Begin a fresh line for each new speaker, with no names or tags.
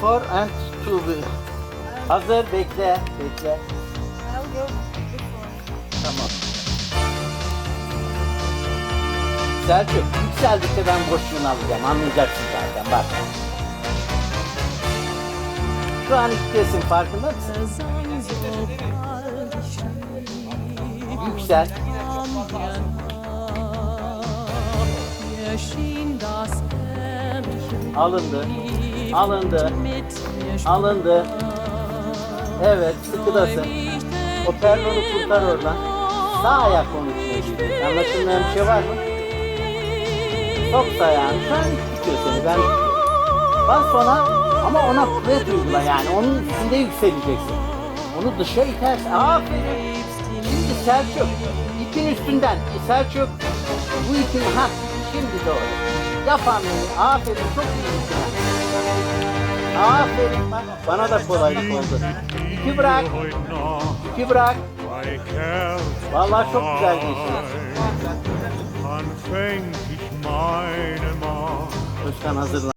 four and two. Hazır bekle. Bekle. Tamam. Selçuk yükseldikçe ben boşluğunu alacağım. Anlayacaksın zaten bak. Şu an iktesin farkında mısın? Yüksel. Alındı. Alındı. Alındı. Evet sıkıdasın. O perlonu kurtar oradan. Sağ ayak konusuna gidiyor. Anlaşılmayan bir şey var mı? Sok ayağını. Hiç tutuyor seni. Ben Bas ona ama ona kuvvet uygula yani. Onun üstünde yükseleceksin. Onu dışa itersin. Aferin. Şimdi Selçuk. ipin üstünden. Selçuk. Bu ipin. ha Şimdi doğru. Yap hamleni. Aferin. Çok iyi. Aferin. Bak, bana da kolaylık oldu. İpi bırak. İpi bırak. Vallahi çok güzel
meine Macht.
Özkan hazırlan.